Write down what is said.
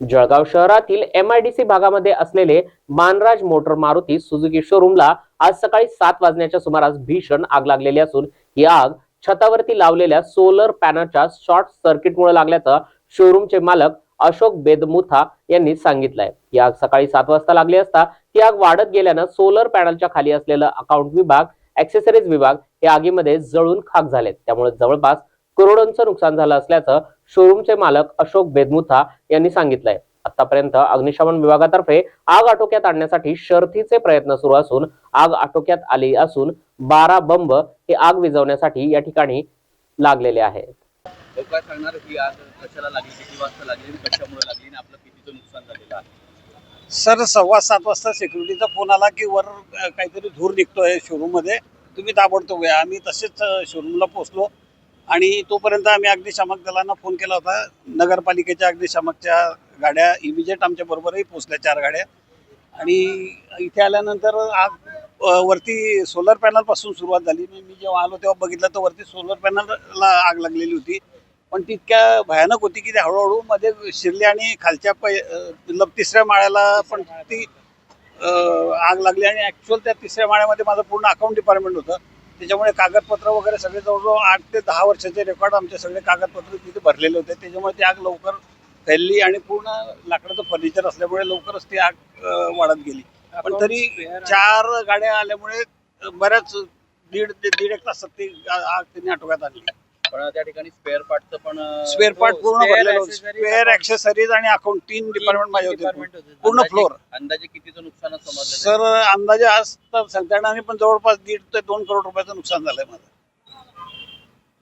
जळगाव शहरातील एमआयडीसी भागामध्ये असलेले मानराज मोटर मारुती सुझुकी शोरूमला आज सकाळी सात वाजण्याच्या सुमारास भीषण आग लागलेली असून ही आग छतावरती लावलेल्या सोलर पॅनलच्या शॉर्ट सर्किटमुळे लागल्याचं शोरूमचे मालक अशोक बेदमुथा यांनी सांगितलंय. ही आग सकाळी सात वाजता लागली असता ती आग वाढत गेल्यानं सोलर पॅनलच्या खाली असलेलं अकाउंट विभाग ऍक्सेसरीज विभाग हे आगीमध्ये जळून खाक झालेत. त्यामुळे जवळपास करोडोंचं नुकसान झालं असल्याचं शोरूमचे मालक अशोक बेदमुथा यांनी सांगितलंय. आतापर्यंत अग्निशमन विभागातर्फे आग आटोक्यात आणण्यासाठी शर्थीचे प्रयत्न सुरू असून आग आटोक्यात आली असून बारा बंब हे आग विझवण्यासाठी या ठिकाणी लागलेले आहेत. लोक काय सांगणार आग कशाला लागली? किती वाजता लागली आणि कशामुळे लागली आणि आपलं कितीचं नुकसान झालेलं आहे? सर सव्वा सात वाजता सेक्युरिटीचा फोन आला की वर काहीतरी धूर निघतोय शोरूममध्ये. तुम्ही ताबडतोब या. आम्ही तसेच शोरूमला पोहोचलो. आणि तोपर्यंत आम्ही अग्निशामक दलांना फोन केला होता. नगरपालिकेच्या अग्निशामकच्या गाड्या इमिजिएट आमच्या बरोबरही पोहोचल्या चार गाड्या. आणि इथे आल्यानंतर आग वरती सोलर पॅनलपासून सुरुवात झाली. मी मी जेव्हा आलो तेव्हा बघितलं तर वरती सोलर पॅनलला आग लागलेली होती. पण तितक्या भयानक होती की ते हळूहळू मध्ये शिरली आणि खालच्या पै तिसऱ्या माळ्याला पण ती आग लागली. आणि ॲक्च्युअल त्या तिसऱ्या माळ्यामध्ये माझं पूर्ण अकाउंट डिपार्टमेंट होतं. त्याच्यामुळे कागदपत्र वगैरे सगळे जवळजवळ आठ ते दहा वर्षाचे रेकॉर्ड आमचे सगळे कागदपत्र तिथे भरलेले होते. त्याच्यामुळे ती आग लवकर फैलली आणि पूर्ण लाकडाचं फर्निचर असल्यामुळे लवकरच ती आग वाढत गेली. पण तरी चार गाड्या आल्यामुळे बऱ्याच दीड ते दीड एक तासात ती आग त्यांनी आटोक्यात आणली. पण त्या ठिकाणी स्पेअर पार्टचं पण स्पेअर पार्ट पूर्ण spare भरलेलं होतं. स्पेअर. ऍक्सेसरीज आणि अकाउंट तीन डिपार्टमेंट माझे होते. पूर्ण फ्लोर अंदाजे कितीचं नुकसान समजलं सर अंदाजे आज तर सांगता येणार नाही पण जवळपास दीड ते दोन करोड रुपयाचं नुकसान झालंय माझं.